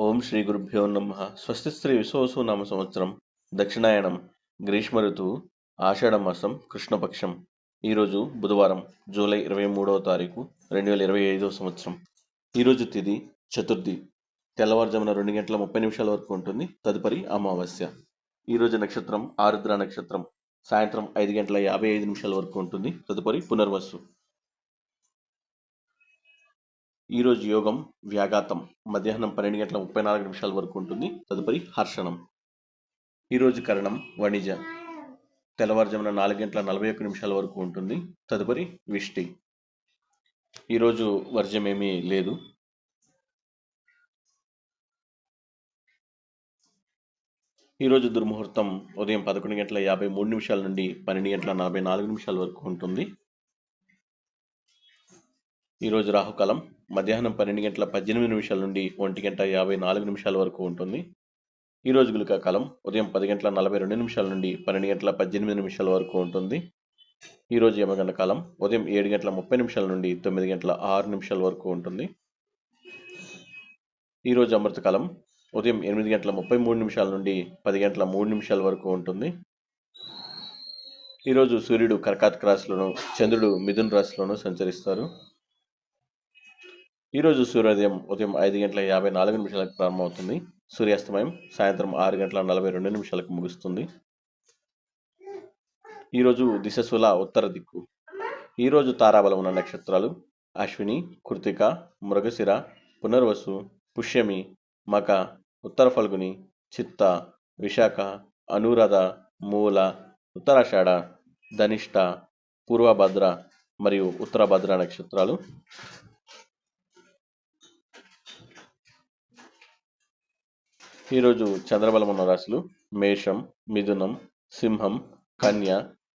ఓం శ్రీ గురుభ్యో నమ. స్వస్తి శ్రీ విశ్వసు నామ సంవత్సరం. దక్షిణాయనం. గ్రీష్మ ఋతువు ఆషాఢ మాసం. కృష్ణపక్షం. ఈరోజు బుధవారం జూలై ఇరవై మూడవ తారీఖు రెండు వేల ఇరవై ఐదవ సంవత్సరం. ఈరోజు తిది చతుర్థి. తెల్లవారుజామున రెండు గంటల ముప్పై నిమిషాల వరకు ఉంటుంది. తదుపరి అమావాస్య. ఈరోజు నక్షత్రం ఆరుద్ర నక్షత్రం. సాయంత్రం ఐదు గంటల యాభై ఐదు నిమిషాల వరకు ఉంటుంది. తదుపరి పునర్వసు. ఈరోజు యోగం వ్యాఘాతం మధ్యాహ్నం పన్నెండు గంటల ముప్పై నాలుగు నిమిషాల వరకు ఉంటుంది. తదుపరి హర్షణం. ఈరోజు కరణం వణిజ. తెల్లవారుజామున నాలుగు గంటల నలభై ఒక్క నిమిషాల వరకు ఉంటుంది. తదుపరి విష్టి. ఈరోజు వర్జం ఏమీ లేదు. ఈరోజు దుర్ముహూర్తం ఉదయం పదకొండు గంటల యాభై మూడు నిమిషాల నుండి పన్నెండు గంటల నలభై నాలుగు నిమిషాల వరకు ఉంటుంది. ఈరోజు రాహుకాలం. మధ్యాహ్నం పన్నెండు గంటల పద్దెనిమిది నిమిషాల నుండి ఒంటి గంట యాభై నాలుగు నిమిషాల వరకు ఉంటుంది. ఈరోజు గులిక కాలం ఉదయం పది గంటల నలభై రెండు నిమిషాల నుండి పన్నెండు గంటల పద్దెనిమిది నిమిషాల వరకు ఉంటుంది. ఈరోజు యమగండ కాలం. ఉదయం ఏడు గంటల ముప్పై నిమిషాల నుండి తొమ్మిది గంటల ఆరు నిమిషాల వరకు ఉంటుంది. ఈరోజు అమృతకాలం ఉదయం ఎనిమిది గంటల ముప్పై మూడు నిమిషాల నుండి పది గంటల మూడు నిమిషాల వరకు ఉంటుంది. ఈరోజు సూర్యుడు కర్కాటక రాశిలోను చంద్రుడు మిథున్ రాశిలోను సంచరిస్తారు. ఈరోజు సూర్యోదయం ఉదయం ఐదు గంటల యాభై నాలుగు నిమిషాలకు ప్రారంభమవుతుంది. సూర్యాస్తమయం సాయంత్రం ఆరు గంటల నలభై రెండు నిమిషాలకు ముగుస్తుంది. ఈరోజు దిశశూల ఉత్తర దిక్కు. ఈరోజు తారాబలం ఉన్న నక్షత్రాలు అశ్విని కృతిక మృగశిర పునర్వసు పుష్యమి మక ఉత్తర ఫల్గుని చిత్త విశాఖ అనురాధ మూల ఉత్తరాషాఢ ధనిష్ట పూర్వభద్ర మరియు ఉత్తరభద్ర నక్షత్రాలు. ఈరోజు చంద్రబలం ఉన్న రాశులు మేషం మిథునం సింహం కన్య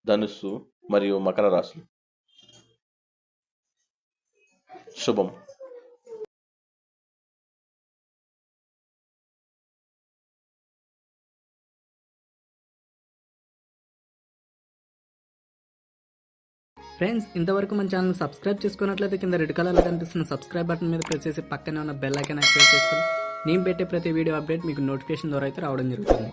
ధనుస్సు మరియు మకర రాశులు. శుభం. ఫ్రెండ్స్ ఇంతవరకు మన ఛానల్ సబ్స్క్రైబ్ చేసుకున్నట్లయితే కింద రెడ్ కలర్లో కనిపిస్తున్న సబ్స్క్రైబ్ బటన్ మీద ప్రెస్ చేసి పక్కనే ఉన్న బెల్ ఐకాన్ యాక్టివేట్ చేసుకుని నేను పెట్టే ప్రతి వీడియో అప్డేట్ మీకు నోటిఫికేషన్ ద్వారా అయితే రావడం జరుగుతుంది.